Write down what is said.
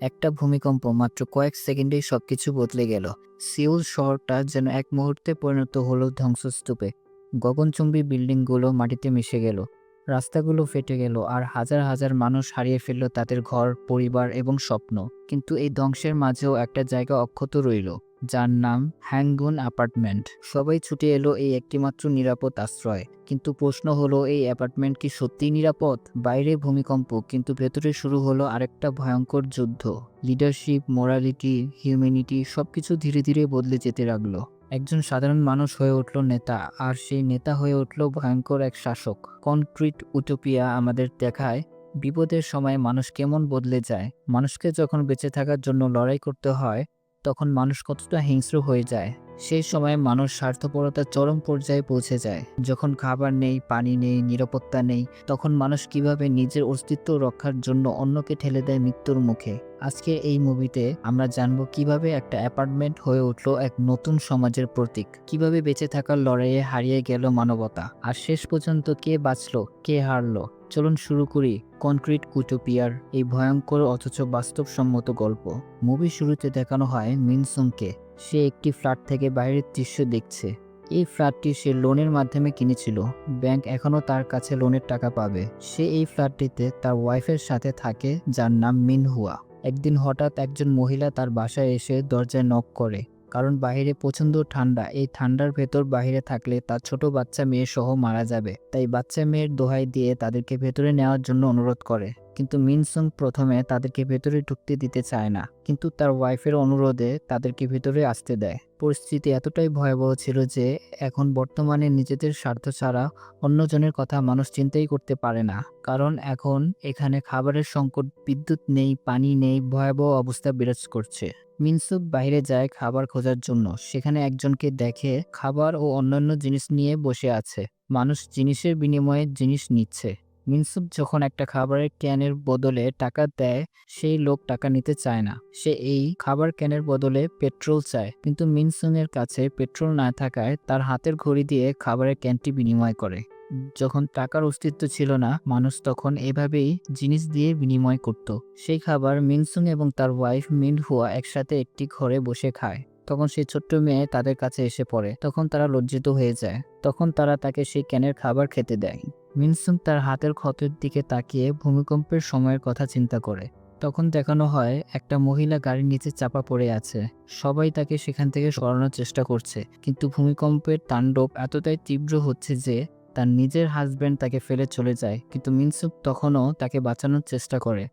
একটা ভূমিকম্প মাত্র কয়েক সেকেন্ডেই সবকিছু বদলে গেল। সিউল শহরটা যেন এক মুহূর্তে পরিণত হলো ধ্বংসস্তূপে। গগনচুম্বী বিল্ডিংগুলো মাটিতে মিশে গেল। রাস্তাগুলো ফেটে গেল আর হাজার হাজার মানুষ হারিয়ে ফেলল তাদের ঘর, পরিবার এবং স্বপ্ন। কিন্তু এই ধ্বংসের মাঝেও একটা জায়গা অক্ষত রইল। যার নাম হ্যাংগুন অ্যাপার্টমেন্ট। সবাই ছুটে এলো এই একটিমাত্র নিরাপদ আশ্রয়। কিন্তু প্রশ্ন হলো, এই অ্যাপার্টমেন্ট কি সত্যিই নিরাপদ? বাইরে ভূমিকম্প, কিন্তু ভেতরে শুরু হলো আরেকটা ভয়ঙ্কর যুদ্ধ। লিডারশিপ, মোরালিটি, হিউম্যানিটি সবকিছু ধীরে ধীরে বদলে যেতে লাগল। একজন সাধারণ মানুষ হয়ে উঠল নেতা, আর সেই নেতা হয়ে উঠল ভয়ঙ্কর এক শাসক। কনক্রিট উটোপিয়া আমাদের দেখায়, বিপদের সময় মানুষ কেমন বদলে যায়। মানুষকে যখন বেঁচে থাকার জন্য লড়াই করতে হয় তখন মানুষ কতটা হিংস্র হয়ে যায়। সেই সময় মানুষ স্বার্থপরতার চরম পর্যায়ে পৌঁছে যায়। যখন খাবার নেই, পানি নেই, নিরাপত্তা নেই, তখন মানুষ কীভাবে নিজের অস্তিত্ব রক্ষার জন্য অন্যকে ঠেলে দেয় মৃত্যুর মুখে? আজকে এই মুভিতে আমরা জানব কীভাবে একটা অ্যাপার্টমেন্ট হয়ে উঠল এক নতুন সমাজের প্রতীক। কীভাবে বেঁচে থাকার লড়াইয়ে হারিয়ে গেল মানবতা। আর শেষ পর্যন্ত কে বাঁচল, কে হারলো? চলুন শুরু করি কনক্রিট উটোপিয়ার, এই ভয়ঙ্কর অথচ বাস্তবসম্মত গল্প। মুভি শুরুতে দেখানো হয় মিনসুংকে। সে একটি ফ্ল্যাট থেকে বাইরের দৃশ্য দেখছে। এই ফ্ল্যাটটি সে লোনের মাধ্যমে কিনেছিল। ব্যাংক এখনও তার কাছে লোনের টাকা পাবে। সে এই ফ্ল্যাটটিতে তার ওয়াইফের সাথে থাকে, যার নাম মিনহুয়া। একদিন হঠাৎ একজন মহিলা তার বাসায় এসে দরজায় নক করে। কারণ বাহিরে প্রচণ্ড ঠান্ডা। এই ঠান্ডার ভেতর বাহিরে থাকলে তার ছোট বাচ্চা মেয়ে সহ মারা যাবে। তাই বাচ্চা মেয়ের দোহাই দিয়ে তাদেরকে ভেতরে নেওয়ার জন্য অনুরোধ করে। কিন্তু মিনসুং প্রথমে তাদেরকে ভেতরে ঢুকতে দিতে চায় না, কিন্তু তার ওয়াইফের অনুরোধে তাদেরকে ভেতরে আসতে দেয়। পরিস্থিতি এতটাই ভয়াবহ ছিল যে এখন বর্তমানে নিজেদের স্বার্থ ছাড়া অন্যজনের কথা মানুষ চিন্তাই করতে পারে না, কারণ এখন এখানে খাবারের সংকট, বিদ্যুৎ নেই, পানি নেই, ভয়াবহ অবস্থা বিরাজ করছে। মিনসুক বাইরে যায় খাবার খোঁজার জন্য, সেখানে একজনকে দেখে খাবার ও অন্যান্য জিনিস নিয়ে বসে আছে। মানুষ জিনিসের বিনিময়ে জিনিস নিচ্ছে। মিনসুক যখন একটা খাবারের ক্যানের বদলে টাকা দেয়, সেই লোক টাকা নিতে চায় না। সে এই খাবার ক্যানের বদলে পেট্রোল চায়। কিন্তু মিনসুং এর কাছে পেট্রোল না থাকায় তার হাতের ঘড়ি দিয়ে খাবারের ক্যানটি বিনিময় করে। যখন টাকার অস্তিত্ব ছিল না, মানুষ তখন এভাবেই জিনিস দিয়ে বিনিময় করত। সেই খাবার মিনসুং এবং তার ওয়াইফ মিনহুয়া একসাথে একটি ঘরে বসে খায়। তখন সেই ছোট্ট মেয়ে তাদের কাছে এসে পড়ে। তখন তারা লজ্জিত হয়ে যায়। তখন তারা তাকে সেই ক্যানের খাবার খেতে দেয়। মিনসুং তার হাতের ক্ষতের দিকে তাকিয়ে ভূমিকম্পের সময়ের কথা চিন্তা করে। তখন দেখানো হয়, একটা মহিলা গাড়ির নিচে চাপা পড়ে আছে। সবাই তাকে সেখান থেকে সরানোর চেষ্টা করছে। কিন্তু ভূমিকম্পের তাণ্ডব এতটাই তীব্র হচ্ছে যে, তার নিজের হাজব্যান্ড তাকে ফেলে চলে যায়। কিন্তু মিনসুক তখনও তাকে বাঁচানোর চেষ্টা করে।